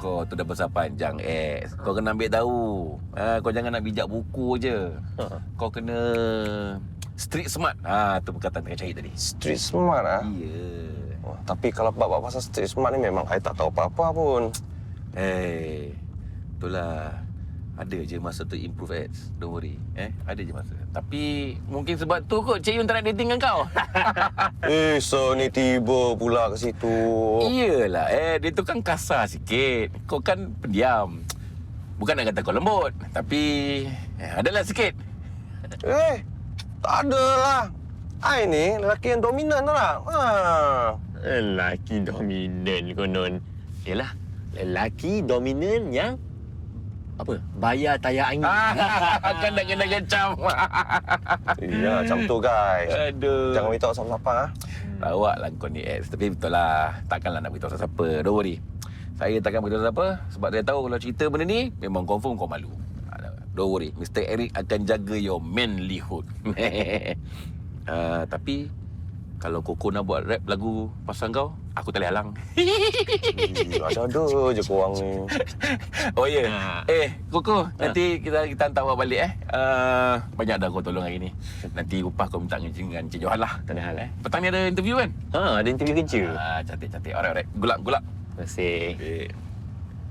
Kau tu dah besar panjang X. Kau kena ambil tahu. Ha, kau jangan nak bijak buku je. Ha. Kau kena street smart. Ha, tu perkataan tengah cari tadi. Street smart ah. Ya. Oh, tapi kalau bab pasal street smart ni memang I tak tahu apa-apa pun. Hey, itulah. Ada je masa tu improve ads. Don't worry. Eh, ada je masa. Tapi mungkin sebab tu kot Cik Yun tak nak dating dengan kau. Eh, so ni tiba pula ke situ. Iyalah, eh dia tu kan kasar sikit. Kau kan pendiam. Bukan nak kata kau lembut, tapi eh, adalah sikit. Eh, tak ada lah. I ni lelaki yang dominan tau tak? Ha. Lelaki dominan konon. Yalah, lelaki dominan yang apa? Bayar tayar angin. kan nak kena kecam. Ya, macam tu guys. Aduh. Jangan beritahu siapa-siapa ah. Lawak lah kau ni ex. Tapi betul lah. Takkanlah nak beritahu siapa-siapa. Don't worry. Saya takkan beritahu siapa sebab saya tahu kalau cerita benda ni memang confirm kau malu. Don't worry. Mr. Eric akan jaga your manlyhood. uh, tapi kalau Koko nak buat rap lagu pasal kau, aku tak boleh halang. Eh, Ada-ada je korang ni. oh ya. Yeah. Ha. Eh, Koko, nanti kita kita hantar awak balik eh. Uh, banyak dah kau tolong hari ni. Nanti upah kau minta dengan dengan Cik Johan lah. Tak ada hal eh. Petang ni ada interview kan? Ha, ada interview kerja. Ah, cantik-cantik. Alright, alright. Good luck, good luck. Terima kasih. Eh.